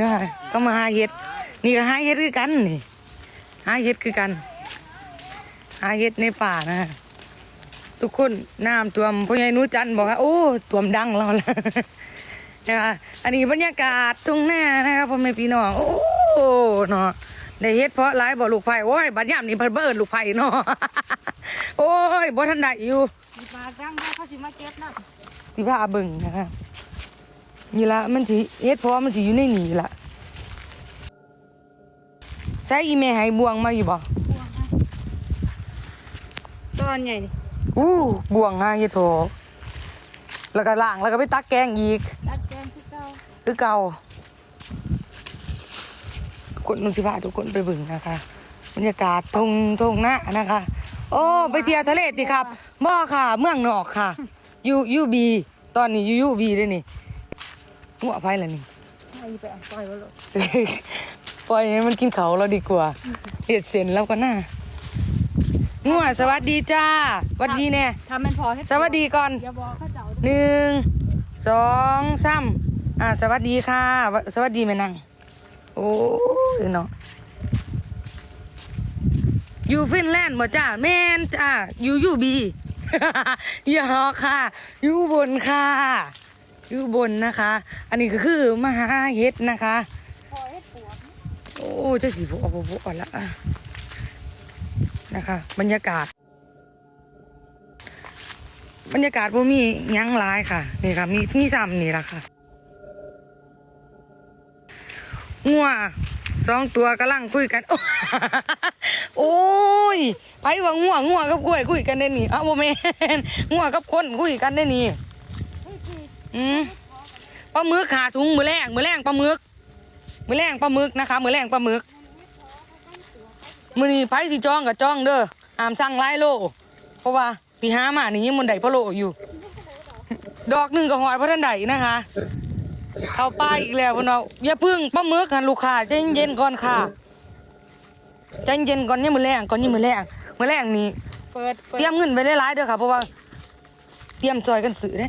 นะก็มาหาเห็ด นี่ก็หาเห็ดคือกันนี่หาเห็ดคือกันหาเห็ดในป่านะทุกคนน้ำท่วมพ่อใหญ่นูจันต์บอกว่าโอ้ท่วมดังเราแล้วนะคะอันนี้บรรยากาศทุ่งนานะครับพ่อแม่พี่น้องโอ้เนาะได้เฮ็ดเพราะหลายบ่ลูกไผ่โอ้ยบัดยามนี้เพิ่นบ่เอิ้นลูกไผ่เนาะโอ้ยบ่ทันได้อยู่มีปลาจังได้เขาสิมาเก็บนะสิพาเบิ่งนะคะ นี่ละมันสิเฮ็ดเพราะมันสิอยู่ในนี่ล่ะใส่อีแม่ให้บวงมาอยู่บ่ตอนใหญ่นี่อู้บวงหาเฮ็ดเพอแล้วก็ล้างแล้วก็ไปตักแกงอีกตัดแกงที่เก่าคือเก่าคนนุ่งสิพาทุกคนไปเบึงนะคะบรรยากาศทงทงหน้านะคะ โอ้ไปเที่ยวทะเลติครับบ่ค่ะ เมืองนอกค่ะยูยูบี ตอนนี้ยูยูบีด้วยนี่ หัวไฟแล้วนี่ให้ไปเอาปล่อยไว้เลยปล่อยให้มันกินเขาเราดีกว่าเห็ดเสร็จแล้วก็น่างัวสวัสดีจ้าสวัสดีแน่ทำเป็นพอให้สวัสดีก่อนอย่าบอกเขาเจ้าหนึ่งสองสามอ่าสวัสดีค่ะวสวัสดีแม่นังโอ้ยเนาะอยู่ฟินแลนด์บ่จ้าแม่นจ้าอยู่ยูบีอย่าฮอกค่ะอยู่บนค่ะ อยู่บนนะคะ อันนี้ก็คือมหาเฮ็ดนะคะพอให้ปวดโอ้เจะสีโบเอาโบโบอ่อนละนะคะ บรรยากาศ บรรยากาศบ่มียั้งร้ายค่ะ นี่ค่ะ มีมีซ้ำนี่ละค่ะงัวสองตัวกำลังคุยกัน โอ้ยไผว่างัวงัวกับกล้วยคุยกันได้นี่อ้าวโมเมนงัวกับคนคุยกันได้นี่ อืมปลาหมึกขาถุงมือแรงมือแรงปลาหมึกมือแรงปลาหมึกนะคะมือแรงปลาหมึกมือนี้ไผสิจ้องกับจ้องเด้อหามสั่งหลายโล เพราะว่าพี่หามานี่ยังมันไดพะโลอยู่ ดอกหนึ่งก็หอยพระทันใดนะคะเข้าป้ายอีกแล้วพนเอาอย่าพึ่งปลาหมึกกันลูกค้าใจเย็นก่อนค่ะใจเย็นก่อนนี่มือแรงก่อนนี่มือแรงมือแรงนี่เตรียมเงินไปหลายๆเด้อค่ะเพราะว่า เตรียมซอยกันซื้อเด้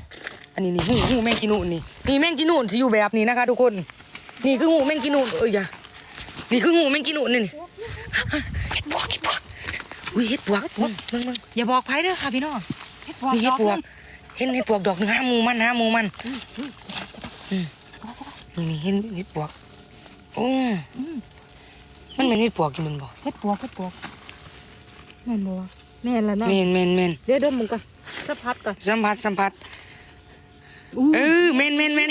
อันนี้นี่หูหูแมงกินูนนี่นี่แมงกินูนสิอยู่แบบนี้นะคะ ทุกคน นี่คือหูแมงกินูนเอ้ยอย่านี่คือหูแมงกินูนนี่นี่เฮ็ดปวกเฮ็ดปวกอุ้ยเฮ็ดปวกมึงมึงมึงอย่าบอกใครเด้อค่ะพี่น้องให้ปวดนี่เฮ็ดปวกดอกเห็นเฮ็ดปวกดอกหนึงห้าหมูมันห้าหมูมันอืมนี่นี่เห็นเฮ็ดปวกโอ้มันเป็นเฮ็ดปวกอยู่มันบ่เฮ็ดปวกเฮ็ดปวกแม่นบ่วะแม่นแล้วนะแม่นแม่นแม่นเดี๋ยวเดิมมึงก่อนสักพัดก่อนสัมผัสสัมผัสอู้ เออเมนเมนเมน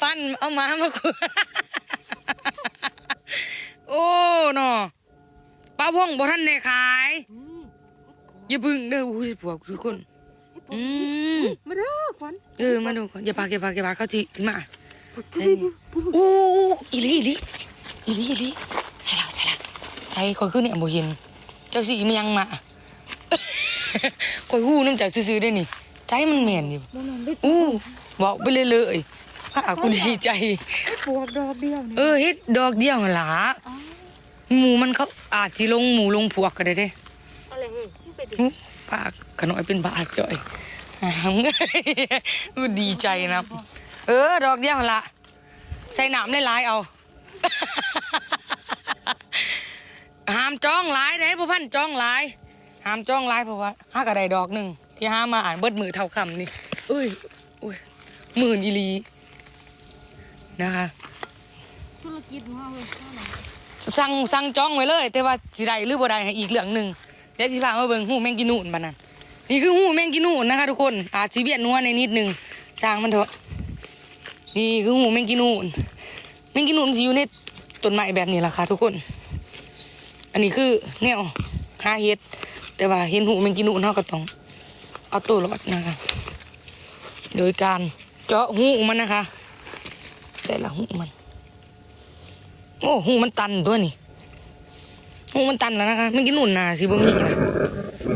ปั้นเอาหมามาคุยโอ้เนาะป้าพงบ่ท่านได้ขายอืมอย่าพึ่งเด้ออุ้ยพวกทุกคนเฮ็ดปวอืกมมาเด้อขวัญเออมาดูก่อนอย่าปากอย่าปากอย่าปากเขาจีขึ้นมาใช่นี่โอ้อีหลีอีหลีอีหลีอีหลีใช่แล้วใช่แล้วใช่คอยขึ้นเนี่ยบ่เห็นเจ้าสีมันยังมาคอยหู้น้ำเจ้าซื่อๆได้นี่ ใจมันแม่นอยู่บ่แม่นเฮ็ดอู้บอกไปเลยเลยพระกูดีใจเฮ็ดปวกดอกเดียวนี่เออเฮ็ดดอกเดียวหั่นล่ะอ๋อหมูมันเขาอาจสิลงหมูลงพวกก็ได้เด้อะไรเฮ้ยมันเป็นดิอื้อปากขน้อยเป็นบาดจ่อยหามเงยอู้ดีใจนะ เออ ดอกเดียวหั่นล่ะใส่น้ำได้หลายเอาหามจ้องหลายเด้พ่อพันจ้องหลายหามจ้องหลายเพราะว่าหากระไดดอกหนึ่ง ที่ห้ามาอ่านเบิดมือเท่าคำนี่เอ้ยอุ้ยหมื่นอีลีนะคะธุรกิจของเราเลยเท่าไหร่สั่งสั่งจ้องไว้เลย แต่ว่าสิได้หรือบ่ได้ให้อีกเรื่องหนึ่งเดี๋ยวสิพามาเบิ่งหูแมงกินูนบัดนั้นนี่คือหูแมงกินูนนะคะทุกคนอาจสิเบียดนัวในนิดหนึ่งสร้างมันเถอะนี่คือหูแมงกินูนแมงกินูนสิอยู่ในต้นไม้แบบนี้ล่ะค่ะทุกคน อันนี้คือแนวหาเห็ดแต่ว่าเห็นหูแมงกินูนเฮาก็ต้อง เอาตัวรอดนะคะ โดยการเจาะหูมันนะคะ แต่ละหูมัน โอ้หูมันตันตัวนี่หูมันตันแล้วนะคะไม่กินหนุนนาสิบ่มีนะ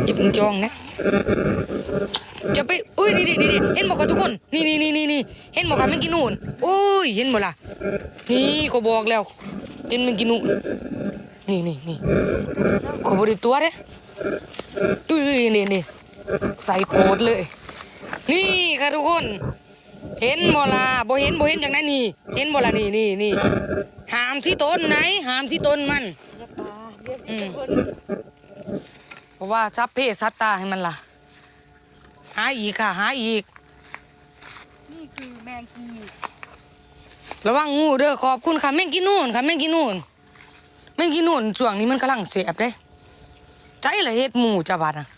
อย่าเพิ่งจองนะจะไปอุ้ยนี่นี่เห็นบอกกันทุกคนนี่นี่นี่นี่นี่เห็นบอกกันไม่กินหนุนโอ้ยเห็นบ่ล่ะนี่ก็บอกแล้วเห็นมันกินหนุนนี่นี่นี่ขอบริตัวเด้อุ้ยนี่นี่ ใส่โปดเลย นี่ค่ะทุกคน เห็นบ่ล่ะบ่เห็นบ่เห็นจังไดนี่ เห็นบ่ล่ะนี่นี่นี่หามสิต้นไหน หามสิต้นมันอย่าปลาเรียกอืมเพิ่นเพราะว่าซับเพศซับตาให้มันล่ะ หาอีกค่ะ หาอีก นี่คือแมงกีระวังงูเด้อขอบคุณค่ะแม่งกินนู่นค่ะแม่งกินนู่นแม่งกินนู่นช่วงนี้มันกำลังเสียบเด้ใจละเฮ็ดหมูจ้าบัดอะอู้อ่าฮะ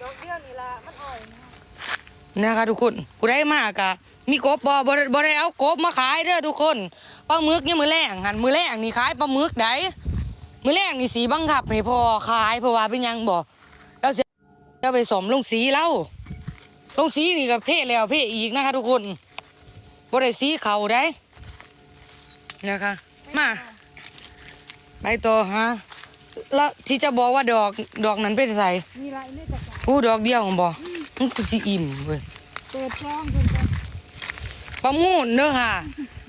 ดอกเดียวนี่ละมันอ่อยนะคะทุกคนผู้ได้มากอะมีกบบ่บ่ได้บ่ได้เอากบมาขายเด้อทุกคนปลาหมึกเนี่ยมือแรงหันมือแรงนี่ขายปลาหมึกได้มือแรงนี่สีบังคับให้พอขายเพราะว่าเป็นยังบ่เราจะจะไปสมลงสีแล้วลงสีนี่ก็เพ่แล้วเพ่อีกนะคะทุกคนบ่ได้สีเขาได้นะคะมาไปต่อฮะ แล้วที่จะบอกว่าดอกดอกนั้นเป็นไสมีไรเนี่ยจะปลาอู้ดอกเดียวบ่มันก็สิอิ่มเว้ยเปิดช่องเพิ่นจะประมูลเด้อค่ะ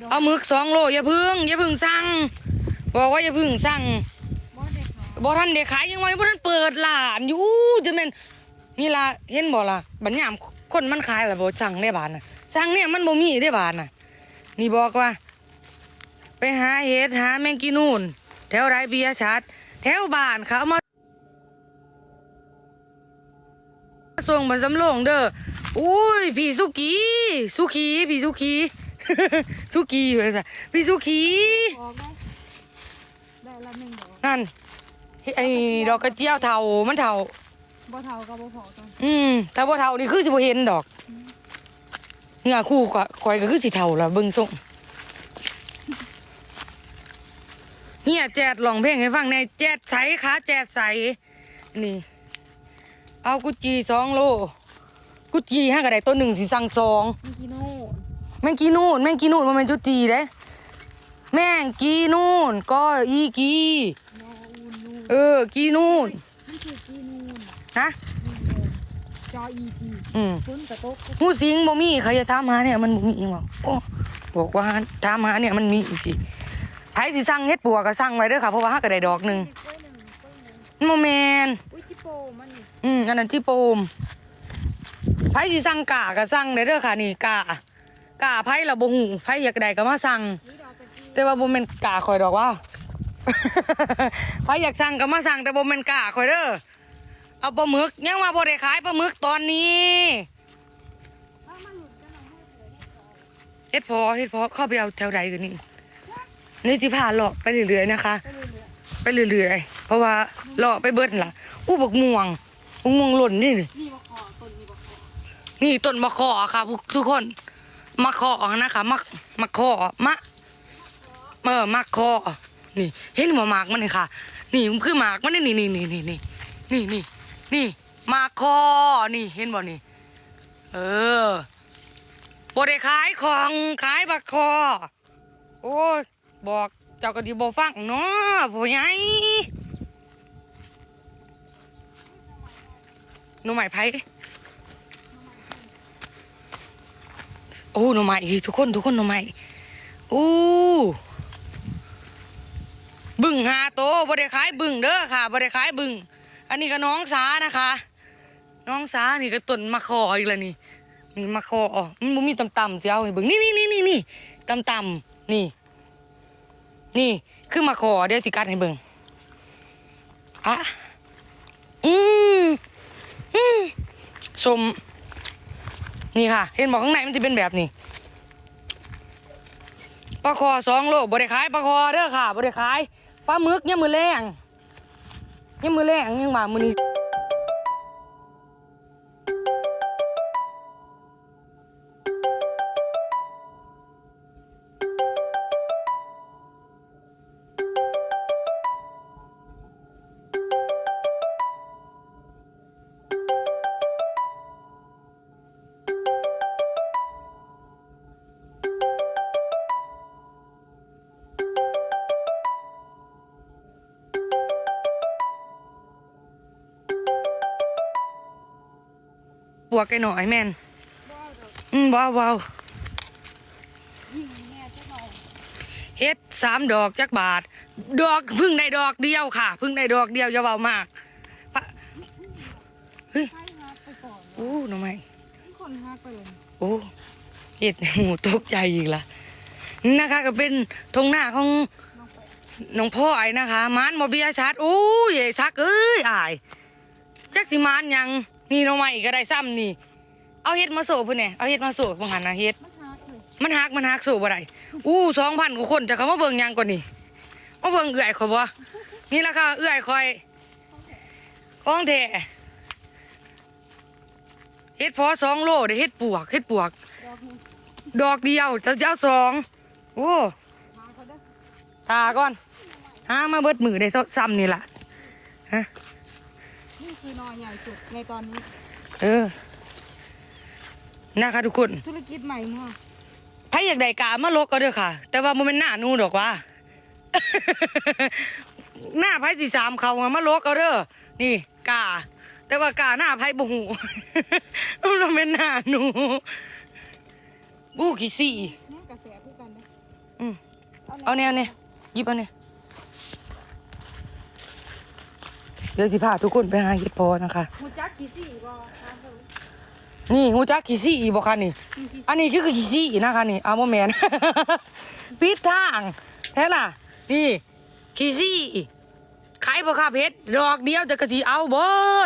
เอาหมึกสองโลอย่าพึ่งอย่าพึ่งสั่งบอกว่าอย่าพึ่งสั่งบ่ได้ขายบ่ทันได้ขายยังไงบ่ทันเปิดร้านอยู่จะแม่นนี่ล่ะเห็นบ่ล่ะบัดยามคนมันขายล่ะบ่สั่งได้บาทน่ะสั่งเนี่ยมันบ่มีได้บาทน่ะ นี่บอกว่า ไปหาเห็ดหาแมงกีนูนแถวไรเบียร์ชัด แถวบ้านเขาเอามาส่งมาสำโรงเด้ออุ้ยพี่สุกี้สุกีพี่สุกี้สุกี้เว้ยจ้ะพี่สุกี้ออกได้ได้ละหนึ่งดอกนั่นไอ้ดอกกระเจียวเทามันเทาบ่เท่ากับบ่พอกันอืมถ้าบ่เทานี่คือสิบ่เห็นดอกเหงื่อคู่กว่าข่อยก็คือสิเทาละเบิ่งส่ง เฮียแจดลองเพลงให้ฟังในอยแจดใสขาแจดใสนี่ เอากุจีสองโล กุจีห้างกระไดตัวหนึ่งสิสั่งสองมีกิโน่แม่งกีนูนแม่งกีนูนมันเป็นจุจีเด้แม่งกีนูนก็อีกีนออูนูเออกีนูนนี่คือกีนูนนะนี่เลยจออีทีอืมคุณกระตกหูสิงบ่มีใครจะถามหาเนี่ยมันบ่มีเองบอกโอ้บอกว่าถามหาเนี่ยมันมีอีกที ไผสิสั่งเฮ็ดปัวก็สั่งไว้เด้อค่ะเพราะว่าฮักก็ได้ดอกหนึงกล้วยหนึ่งกล้วยหนึ่งโมแมนอุ้ยจิโปมันนี่อืมอันนั้นที่โปมไผสิสั่งกาก็สั่งได้เด้อค่ะนี่กากาไผละบ่ฮู้ไผอยากได้ก็มาสั่ง นี่ดอกกระจีแต่ว่าบ่แม่นกาข่อยดอกว่า ไผอยากสั่งก็มาสั่งแต่บ่แม่นกาข่อยเด้อ เอาปลาหมึกยังว่าบ่ได้ขายปลาหมึกตอนนี้ถ้ามาหลุดกันเอาให้เผยให้เฮ็ดพอเฮ็ดพอเข้าไปเอาแถวใดกันนี่ นี่สิพาเลาะไปเรื่อยๆนะคะ ไปเรื่อยๆเพราะว่าเลาะไปเบิดนั่นล่ะอู้บักม่วงบักม่วงหล่นนี่นี่นี่มาขอต้นนี่มาขอนี่ต้นมะขอค่ะพวกทุกคนมะขอนะคะมะมะขอมะเออมะขอนี่ เห็นหมากมันนี่ค่ะ นี่มันคือหมากมันนี่นี่นี่นี่นี่นี่นี่นี่มะขอนี่เห็นบ่นี่ เออบ่ได้ขายของขายบักคอโอ้ บอกเจ้าก็ดีบ่ฟังเนาะผู้ใหญ่หนูใหม่ไผโอ้หนูใหม่ทุกคนทุกคนหนูใหม่อู้บึ่งหาโตบ่ได้ขายบึ่งเด้อค่ะบ่ได้ขายบึ่ง อันนี้ก็น้องสานะคะ น้องสานี่ก็ต้นมะคออีกแล้วนี่นี่มะคอมันมีต่ำๆสิเอาให้เบิ่งนี่นี่นี่นี่นี่ต่ำๆนี่ นี่คือมะคอเดี๋ยวสิกัดให้เบิ่งอะอืมอืมสมนี่ค่ะ เห็นบอกข้างในมันจะเป็นแบบนี้ปลาคอสองโลบ่ได้ขายปลาคอเด้อค่ะบ่ได้ขายปลาหมึกเนี่ยมือแรงเนี่ยมมือแรงยังมามือนี้ วกไอ้หน่อยแม่นบ่เอาดอกอืมว้าวว้าวเฮ็ดสามดอกจักบาท ดอกพึ่งได้ดอกเดียวค่ะ พึ่งได้ดอกเดียวอย่าเบามากพะใช่ครับไปก่อนโอ้หน่อไม้คนฮักไปเลยโอ้เห็ดหมูตกใจอีกละนะคะก็เป็นทงหน้าของน้องพ่อไอ้นะคะมานบอเบียชัดโอ้ยไอ้ชักเอ้ยอายจักสิมานยัง นี่หน้องใหม่ก็ได้ซ้ำนี่ เอาเห็ดมาโซ่เพื่นเนี่ยเอาเห็ดมาโซ่ฟังหันนะเห็ดมันฮักมันหักมันหักโซ่บ่ได้อู้สองพันกว่าคนจะเขามาเบิ่งยังก่อนนี่มาเบิ่งเอื่อยคอยบ่นี่ละค่ะเอื่อยคอยของแท้เฮ็ดพอสองโลได้เฮ็ดปวกเฮ็ดปวก ดอกเดียวจะเอาสองโอ้หาเขาเด้อตาก่อนหามาเบิดมือได้ซ้ำนี่ล่ะฮะ นี่คือหนอใหญ่สุดในตอนนี้ เออนะคะทุกคนธุรกิจใหม่มั่วถ้าอยากได้กามาลกก็เด้อค่ะ แต่ว่ามันเป็นหน้าหนูดอกว่า หน้าไผ่สีสามเขาอะมาลกเอาเด้อนี่กาแต่ว่ากาหน้าไผ่บุหูมันเป็นหน้าหนูบูขี้สี่เนี่ยกระแสพูดกันนะอืมเอาแนวเนี่ยหยิบเอาเนี่ย เดี๋ยวสิพาทุกคนไปหาเห็ดพอนะคะ มูจักกี่สี่บ่ทางเขานี่หูจักขี้ซี่บอกค่ะนี่มีกี่ อันนี้คือขี้ซี่นะคะนี่เอาโมแมนปิดทางแท้ล่ะ นี่ขี้ซี่ขายบ่ค่าเพชรดอกเดียวจะกระสีเอาบ่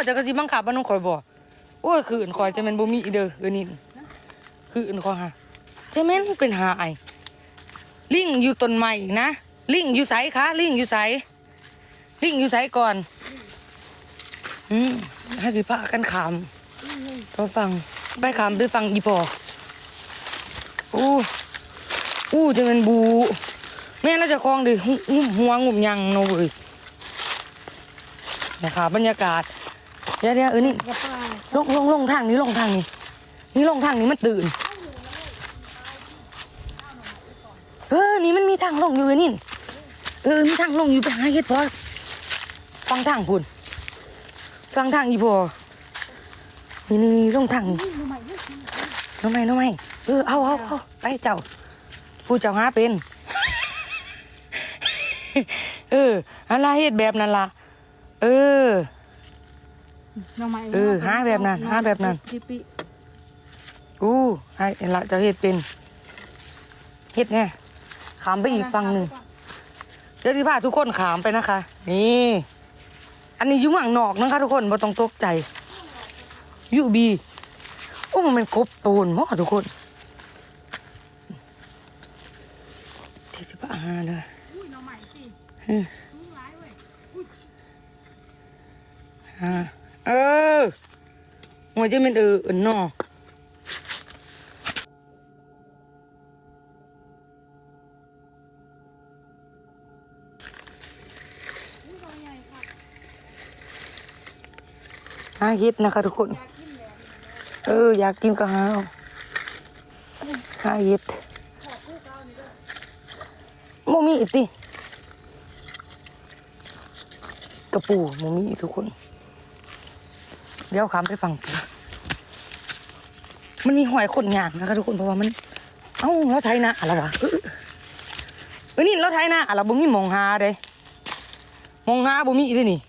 จะกระสีบังคับมันต้องคอยบ่โอ้ยคืออื่นคอยจะเป็นบ่มีเด้อเออนี่คืออื่นคอยฮะจะแม่นเป็นหาไอลิงอยู่ต้นไม้นะลิงอยู่ไสคะลิงอยู่ไสลิงอยู่ไสก่อน อืมให้สิพากันขามก็ฟังไปคำไปฟังอีปออู้อู้จะเป็นบูแม่น่าจะคลองดิหุงุ่มหัวงุ่มยังโนเว้ยนะคะบรรยากาศเดี๋ยวเดี๋ยวเออนี่ลงลงลงทางนี้ลงทางนี้นี่ลงทางนี้มันตื่นเออนี่มันมีทางลงอยู่นี่เออมีทางลงอยู่ไปหาเฮ็ดพอฟังทางพุ่น ฟังทางอีพอนี่นี่นี่ลงทางนี้นี่รู้ไหมเนี่ยน้องไม่น้องไม่เออเอาเอาเอาไปเจ้า ผู้เจ้าหาเป็น เอออะไรเฮ็ดแบบนั้นล่ะ เออหน่อไม้เออหาแบบนั้นหาแบบนั้นปิปิอู้ไอ้ละเจ้าเฮ็ดเป็นเฮ็ดไงขามไปอีกฝั่งหนึ่งเดี๋ยวที่พาทุกคนขามไปนะคะ นี่ อันนี้อยู่เมืองนอกนะคะทุกคนบ่ต้องตกใจยูบีโอ้มันเป็นกบตูนหมอทุกคนเดี๋ยวสิพาหาเลยฮะเออหัวจะเป็นเออเอนนอ อุ้ยหน่อใหญ่ค่ะ หาเฮ็ดนะคะทุกคน เออ อยากกินก็หาเอาหาเฮ็ดโมมีอีกติกระปูโมมีอีกทุกคน เดี๋ยวขามไปฟังกันมันมีหอยขนหยางนะคะทุกคนเพราะว่ามัน เอ้าเราไทยนาอะไรวะเออเออนี่เราไทยนาอะไรบ่มีหมองหาเด้มองหาบ่มีเด้นี่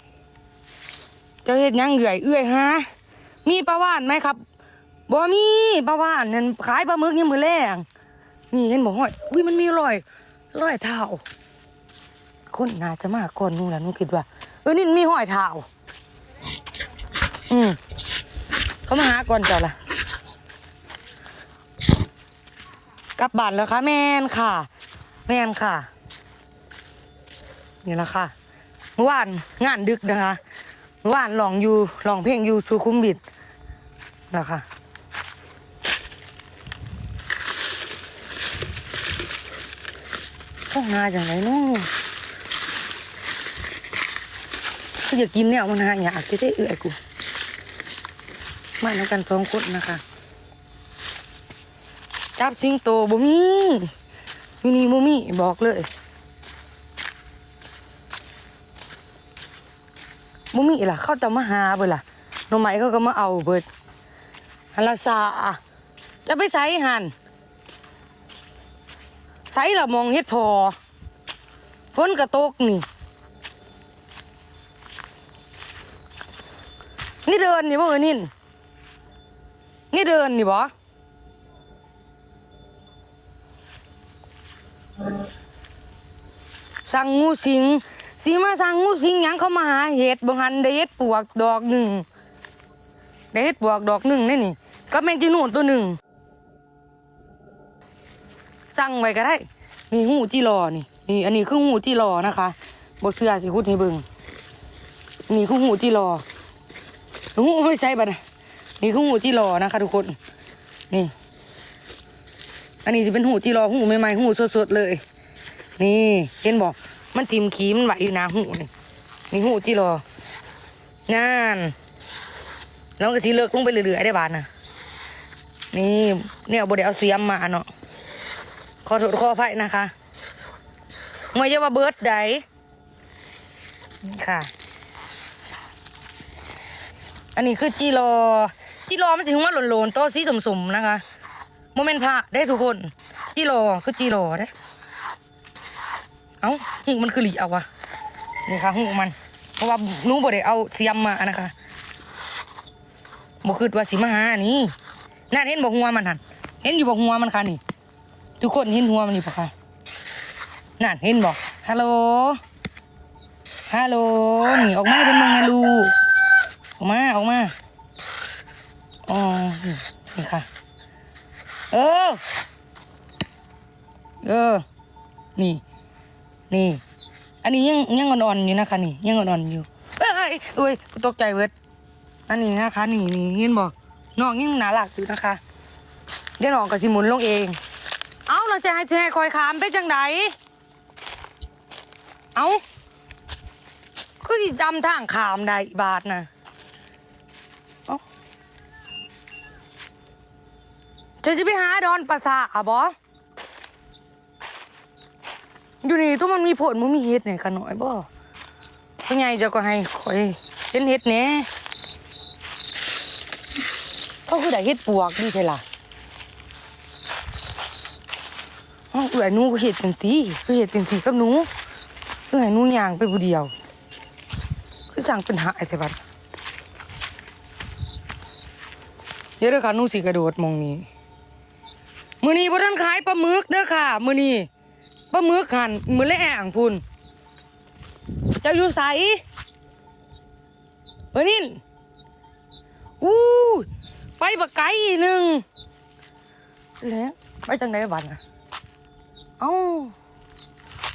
เจ้าเฮ็ดยังเอื่อยเอื่อยฮะมีปลาว่านไหมครับบ่มีปลาว่านนั่นขายปลาหมึกยังมือแรงนี่เห็นบ่ห้อยอุ้ยมันมีรอยรอยเท้าคนน่าจะมาก่อนนู่นแหละนูคิดว่าเออนี่มีห้อยเท้าอืมเขามาหาก่อนเจ้าล่ะกลับบ้านแล้วค่ะแม่นค่ะ แม่นค่ะ นี่แหละค่ะเมื่อวานงานดึกนะคะ วานหลองอยู่ลองเพลงอยู่สุขุมวิทนะคะต้องาอย่างไรเนาะถ้าอยากกินเนี่ยมันหาอยากจะได้เอื่อยกูมาแล้วกันสองคนนะคะ จับสิงโตบ่มีอยู่นี่บ่มีบอกเลย บ่มีล่ะเขาจะมาหาเบิดล่ะหน่อไม้เขาก็มาเอาเบิดหันละซาจะไปใส่หันใส่ละมองเฮ็ดพอฝนกระตกนี่ นี่เดินนี่บ่เออนินนี่เดินนี่บอสั่งงูสิง สีมาสั่งงูสิงหยังเขามาหาเห็ดบางหันได้เห็ดปวกดอกหนึ่งได้เห็ดปวกดอกหนึ่งนี่นี่ ก็แมงจีนูนตัวหนึ่งสั่งไว้ก็ได้นี่หูจีรอนี่นี่ อันนี้คือหูจีรอนะคะบเสื้อสิคุดให้เบิ่งนี่คือหูจีรอหูไม่ใช่บัดนะนี่คือหูจีรอนะคะ ทุกคนนี่อันนี้จะเป็นหูจีรอหูใหม่ๆหูสดๆเลย นี่เห็นบอก มันทิมขีมันไหวอยู่นะหูนี่นี่หูจีรองานแล้วก็สีเลิกลงไปเรื่อยๆได้บาทนะนี่เนี่ยบดเอาเสียมมาเนาะขอโทษขออภัยนะคะไม่ใช่ว่าเบิร์ดไดค่ะ อันนี้คือจีรอจีรอมันถึงว่าหล่นๆโตสีสมๆนะคะโมเมนต์พระได้ทุกคนจีรอคือจีรอได้ เอ้าหูมันคือหลีเอาวะนี่ค่ะหูมัน เพราะว่านูบ่ได้เอาเสียมมานะคะบ่คือว่าสิมาหานนี้นั่นเห็นบ่หัวมันหันเห็นอยู่บ่หัวมันค่ะนี่ ทุกคนเห็นหัวมันอยู่ปะคะนั่นเห็นบ่ฮัลโหลฮัลโหลนี่ออกมาเป็นเมืองนะลูกออกมาออกมาอ๋อนี่ค่ะ เออ เออ นี่ นี่ อันนี้ยังยังอ่อนๆอยู่นะคะนี่ยังอ่อนๆอยู่เอ้ยเอ้ยตกใจเวิร์ดอันนี้นะคะ นี่นี่เห็นบ่น้องยังหนาหลักอยู่นะคะ เดี๋ยวน้องก็สิหมุนลงเอง เอ้าเราจะให้จะให้คอยขามไปจังไดเอ้าก็สิจำทางขามได้บาทนะเอ้าจะจะไปหาดอนประสาทบอ อยู่นี่ตัวมันมีผลมันมีเห็ดเนี่ยกันหน่อยบ่เป็นไงเจ้าก็ให้คอยเห็นเห็ดแหน่เขาคือได้เห็ดปวกดีใช่ล่ะอ้าวเอื่อยหนูก็เห็ดจังสีคือเห็ดจังสีกับหนูเอื่อยหนูย่างไปผู้เดียว คือสั่งเป็นหายแต่บัดเดี๋ยวเด้อค่ะหนูสิกระโดดมองนี้มือนี้บ่ทันขายปลาหมึกเด้อค่ะ มือนี้ ปลาหมึกหันมือเละแอ่งพุ่นเจ้าอยู่ใสเออนินอู้ไปบักไก่หนึ่งแล้วไปจังไดบัน่ะเอ้า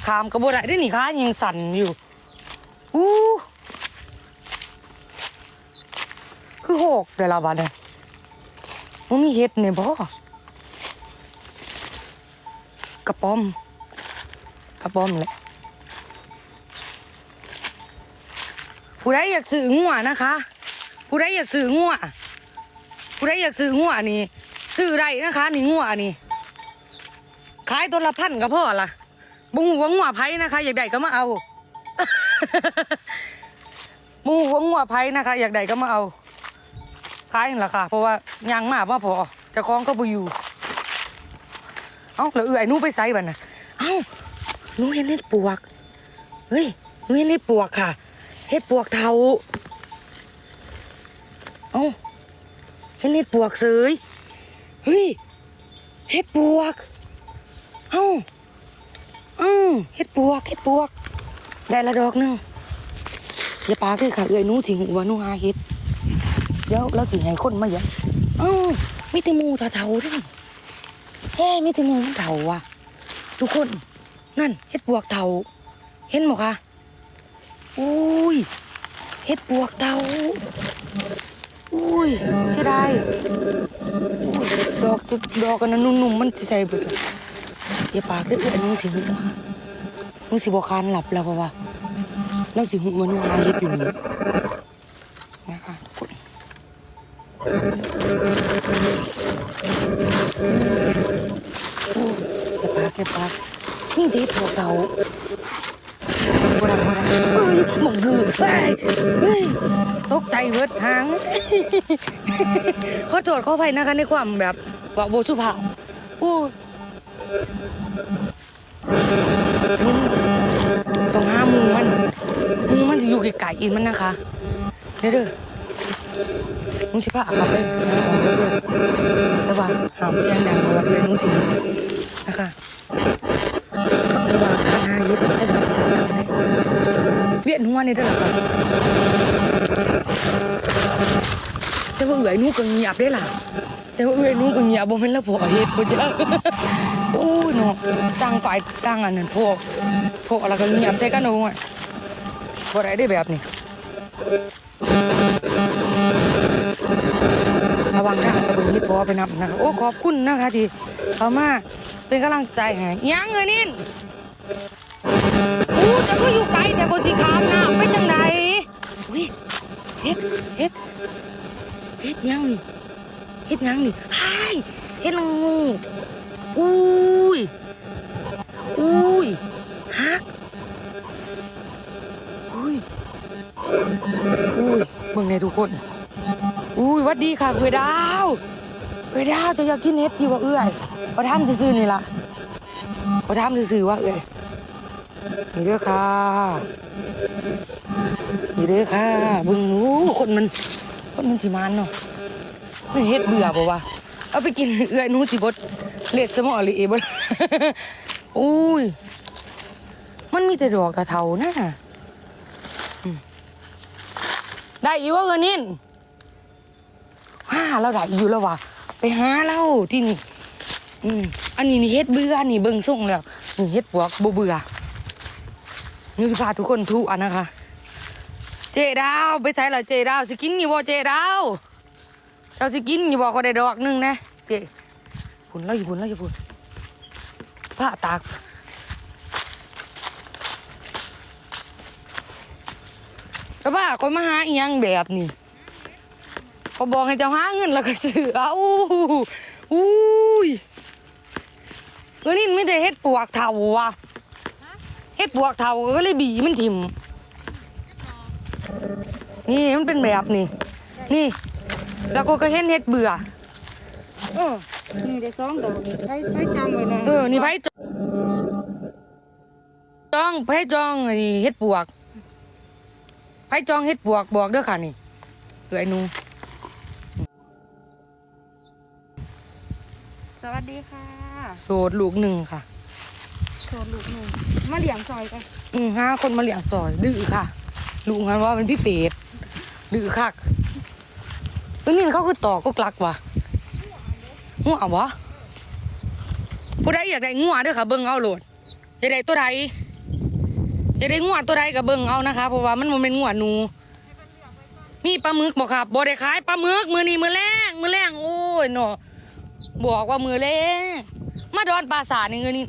ขามกระโบได้ได้หนีค้ายังสั่นอยู่อู้คือโหกแต่ละบัดเนี่ยมันมีเห็ดเนี่ยบ่กระป๋อม กระป๋อมแหละผู้ใดอยากซื้องัวนะคะ ผู้ใดอยากซื้องัวผู้ใดอยากซื้องัวนี่ซื้อได้นะคะนี่งัวนี่ขายตัวละพันก็พอละบุ้งหัวงัวไผ่นะคะ อยากได้ก็มาเอาบุ้งหัวงัวไผ่นะคะ อยากได้ก็มาเอาขายนั่แหละค่ะ เพราะว่ายังมากว่าพอจะคล้องก็ไปอยู่เอ้าแล้วเอื้อยนู้ไปไซบันนะเอ้า นูเห็นเห็ดปวก เฮ้ยหนูเห็นเห็ดปวกค่ะ เห็ดปวกเทาเอ้าเห็นเห็ดปวกเสยเฮ้ย เห็ดปวก เอ้าอืมเห็ดปวก เห็ดปวก ได้ละดอกหนึงอย่าปาคือค่ะเอ้ยนูสิหัวนูหาเห็ดเดี๋ยวเราสิให้คนมาเยอะเอ้ามีแต่มูเทาๆด้วยนี่เฮ้มีแต่มูมันเทาว่ะ ทุกคน นั่นเห็ดปวกเทาเห็นหมคะอุ้ยเห็ดปวกเทาอุ้ยเสียดายดอกจะดอกกันนะนุ่มๆมันสิใส่เบิดอย่าปากเด้ออันนี้สิหุบค่ะมึงสิบอคานหลับแล้วเพราะว่าแล้วสิหุมันนุ่งหาเห็ดอยู่นี่ ขอโทษขออภัยนะคะในความแบบว่าโบสุภาพโอ้ต้องห้ามมูมันมูมันจะอยู่ไกลๆอีกมันนะคะ เด้อเด้อนุ้งสิพาเขาไปหาหมอเลยเด้อแต่ว่าห้ามเสียงดังเพราะว่าเอ้ยนุ้งสินะคะ วียนหัวนี่เด้อล่ะค่ะแต่ว่าเอ้ยนู้ก็เงียบได้ล่ะ แต่ว่าเอ้ยนู้ก็เงียบบ่แม่นละพ่อเฮ็ดบ่จักโอ้ยเนาะต่างฝ่ายต่างอันนั้นพวกพวกแล้วก็เงียบใส่กันเอาไว้บ่ได้ได้แบบนี้ระวังทางกระเบื้องที่พอไปนับนะคะโอ้ขอบคุณนะคะที่เขามาเป็นกำลังใจให้ยังเงินนินอู้ จะก็อยู่ไกลแต่ก็จีขามน้ำไปจังใดวิเฮ็ดเฮ็ดเฮ็ดยังนี่เฮ็ดยังนี่ไอ้ยเฮ็ดงูอุ้ยอุ้ยฮักอุ้ยอุ้ยเบิ่งในทุกคน อุ้ยวัดดีค่ะเอื้อดาวเอื้อดาวจะอยากกินเห็ดอยู่ว่าเอื้อยเขาทำซื่อๆนี่ล่ะเขาทำซื่อๆว่าเอื้อย นี่เด้อค่ะ นี่เด้อค่ะเบึงนูคนมัน คนมันสิมานเนาะไม่เฮ็ดเบื่อบ่วะเอาไปกินเอื้อยหนูสิบดเล็ดสมองหรือเอบ่อุ้ย มันมีแต่ดอกกระเทานะได้อีว่าเงินนินหาเราได้อยู่แล้วว่ะไปหาเราที่นี่ อืมอันนี้นี่เฮ็ดเบื่อนี่เบิ่งส่งแล้วนี่เฮ็ดบวกบ่เบื่อ นี่พาทุกคนทุกอันนะคะ เจดาวไปใส่ละเจดาวสกินอยู่บ่เจดาวเราสกินอยู่บ่ก็ได้ดอกหนึงนะเจพุ่นเราอยู่พุ่นเราอยู่พุ่นผ้าตากก็ว่าคนมาหาอียงแบบนี้ก็บอกให้เจ้าหาเงินแล้วก็ซื้อเอาอุ้ยเออนี่ไม่ได้เฮ็ดปวกเถาว่ะ เฮ็ดปวกเถาก็เลยบีมันถิ่มนี่มันเป็นแบบนี้นี่ แล้วก็ก็เห็นเฮ็ดเบื่อ เออนี่ได้สองดอกใช้ใช้จำไว้นะเออนี่ไผจองไผจองไอ้เฮ็ดปวกไผจองเฮ็ดปวกบอกเด้อค่ะนี่เอ้ยหนูสวัสดีค่ะ โสดลูกหนึ่งค่ะ โทษลูกหนึ่งมาเลี้ยงซอยกันอืมห้าคนมาเลี้ยงซอยดื้อค่ะลุงกันว่าเป็นพี่เป็ดดื้อคักตัวนี้เขาคือต่อก็กลักว่ะงัววะผู้ใดอยากได้งัวเด้อค่ะเบิ่งเอาโหลดอยากได้ตัวใดอยากได้งัวตัวใดก็เบิ่งเอานะคะ เพราะว่ามันมันเป็นงัวหนู มีปลาหมึกบ่ครับบ่ได้ขายปลาหมึกมือนี้มือแรงมือแรงโอ้ยเนาะบอกว่ามือแรงมาดอนปราสาทนี่เงินนี่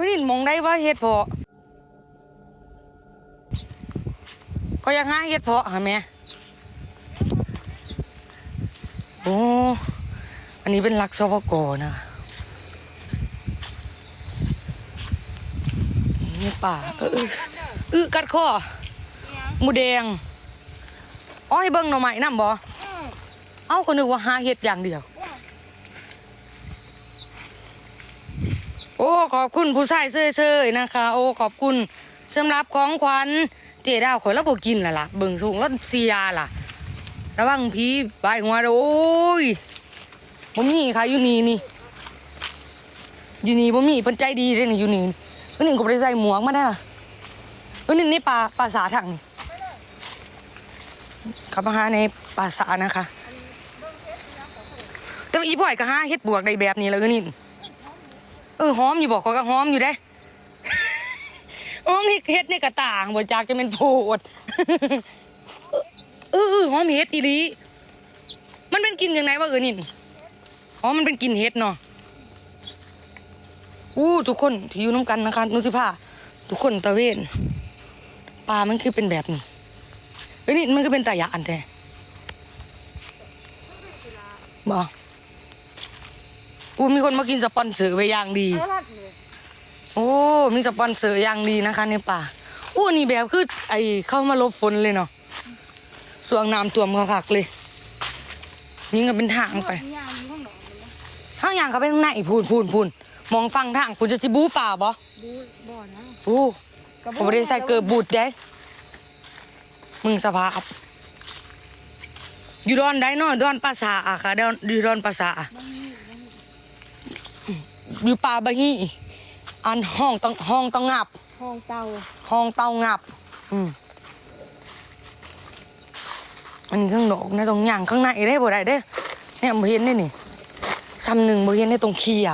อ้ยนี่มองได้ว่าเฮ็ดเพาะก็ยังหาเฮ็ดเพาะหาแม่โอ้อันนี้เป็นหลักสพกนะนี่ป่าเออเอออึกัดคอหมูแดงอ๋อให้เบิ่งหน่อไม้นำบ่เอ้าก็นึกว่าหาเฮ็ดอย่างเดียว โอ้ขอบคุณผู้ชายเซ่ยๆนะคะ โอ้ขอบคุณสำหรับของขวัญเจดาวขอยแล้วบ่กินล่ะล่ะเบิ่งสูงแล้วเสียล่ะระวังผีปลายหัวเด้อโอ้ยบ่มีค่ะอยู่นี่นี่อยู่นี่บ่มีเพิ่นใจดีเด้นี่อยู่นี่เพิ่นนี่ก็บ่ได้ใส่หมวกมาได้ล่ะเพิ่นนี่ในป่าป่าสาทางนี่กลับมาหาในป่าสานะคะ แต่ว่าอีพ่อยก็หาเฮ็ดบวกได้แบบนี้แล้วก็นี่ เออหอมอยู่บอกเขาก็หอมอยู่ได้ หอมนี่เฮ็ดในกระต่างบ่จากจะเป็นโพด เออเออหอมเฮ็ดอีหลีมันเป็นกลินยังไงวะเออนี่อ๋อมันเป็นกลินเฮ็ดเนาะอู้ทุกคนที่อยู่น้ำกันนะคะนุสิพาทุกคนตะเวนปลามันคือเป็นแบบนี้เออนี่มันคือเป็นตายานแท้บ่ อู้มีคนมากินสปอนเซอร์ไว้อย่างดีเอาลัดเลยโอ้ มีสปอนเซอร์อย่างดีนะคะในป่าโอ้นี่แบบคือไอเข้ามาลบฝนเลยเนาะส่วงน้ำท่วมคักๆเลยนี่ก็เป็นทางไปยางอยู่ข้างหลังเลยนะทางอย่างก็เป็นทางไหนพูนพูนพูนมองฟังทางคุณจะจิบูป่าบ่บูบ่อนะโอ้ผมไม่ได้ใส่เกิดบูดได้ มึงสภาพอยู่ดอนได้เนาะดอนภาษาอะค่ะดอนอยู่ดอนภาษา อยู่ป่าบะฮีอันห้องต้องห้องต้องงับ ห้องเตาห้องเตางับ อืมอันนี้ข้างนอกนะตรงย่างข้างในได้บ่ได้เด้อเนี่ยบ่เห็นได้นี่ซ้ำหนึ่งบ่เห็นในตรงเคีย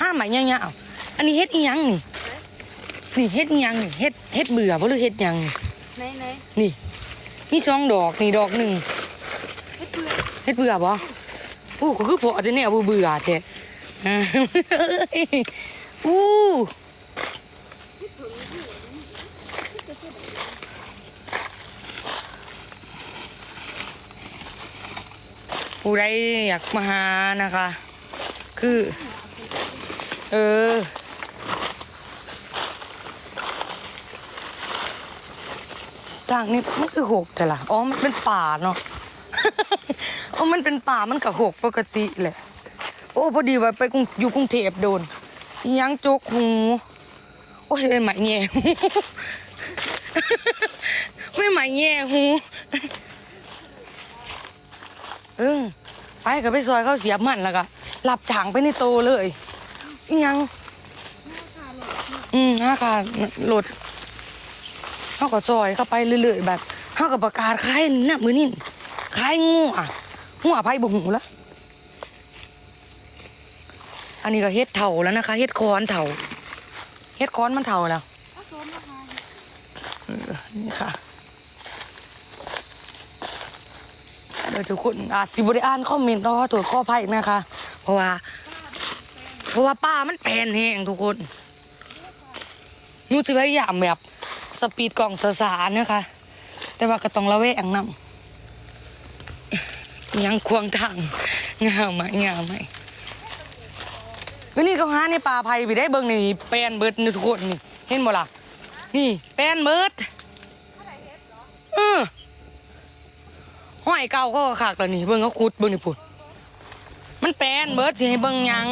ห้ามหมายยาวๆอันนี้เฮ็ดอีหยังนี่นี่เฮ็ดอีหยังนี่เฮ็ดเฮ็ดเบื่อบ่หรือเฮ็ดหยังนี่ไหนไหนนี่มีสองดอกนี่ดอกหนึ่งเฮ็ดเปลือกเฮ็ดเบื่อบ่โอ้ก็คือพอจะเนี่ยบ่เบื่อแท้ อู้ผู้ใดอยากมาหานะคะ คือ เออทางนี้มันคือหกแต่ละอ๋อ มันเป็นป่าเนาะโอ้มันเป็นป่ามันกับหกปกติแหละ อ้พอดีว่าไปกรุงอยู่กรุงเทพโดนยังจกหูโอ้ยไม่ไหมแง่หูไม่ไหมแง่หูเออไปกับไปซอยเขาเสียบมันแล้วก็หลับจางไปในโตเลยยังอืมห้าคาโหลดเขาก็ซอยเข้าไปเรื่อยๆแบบเขาก็ประกาศขายหน่ะมือนี่ขายงูอะงูอะไพ่บุหูแล้ว อันนี้ก็เฮ็ดเถาแล้วนะคะ เฮ็ดคอนเถาเฮ็ดคอนมันเถาแล้วนี่ค่ะเดี๋ยวทุกคนอาจจะบริอ่านคอมเมนต์ต้องขอตรวจข้อภัยนะคะ เพราะว่า เพราะว่าป้ามันแปลนแห้งทุกคนนูจะพยายามแบบสปีดกล่องสสาๆนะคะ แต่ว่าก็ต้องระแวงนำยังควงทางงามไหมงามไหม วันนี้ก็หาในป่าไผ่ไปได้เบิ่งนี่แปลนเบิดนี่ทุกคนนี่เห็นบ่ล่ะนี่แปลนเบิดเออห้อยเก่าเขาก็ขากแล้วนี่เบิ่งเขาขุดเบิ่งนี่พุ่นมันแปลนเบิดสิให้เบิ่งหยัง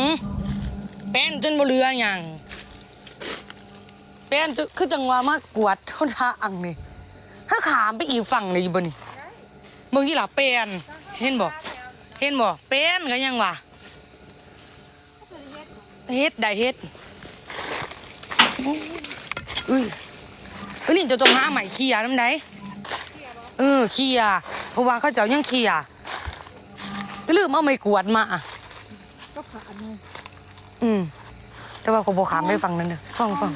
แปลนจนบ่เหลือหยังเป็นจุคือจังหวะมากวดเท่าทางนี่ถ้าขามไปอีกฝั่งเลยอยู่บนนี่เมืองที่หล่ะเป็นเห็นบอกเห็นบอกเป็นก็ยังวะ เฮ็ดได้เฮ็ดอุ้ยเอ้ยนี่จะจงหาใหม่เคียน้ำไดเออเคียเพราะว่าเขาเจ้ายังเคียก็ลืมเอาไม้กวาดมาอะก็ผ่านเลยอืมแต่ว่าก็บอขามไปฝั่งนั้นเด้อฟังฟัง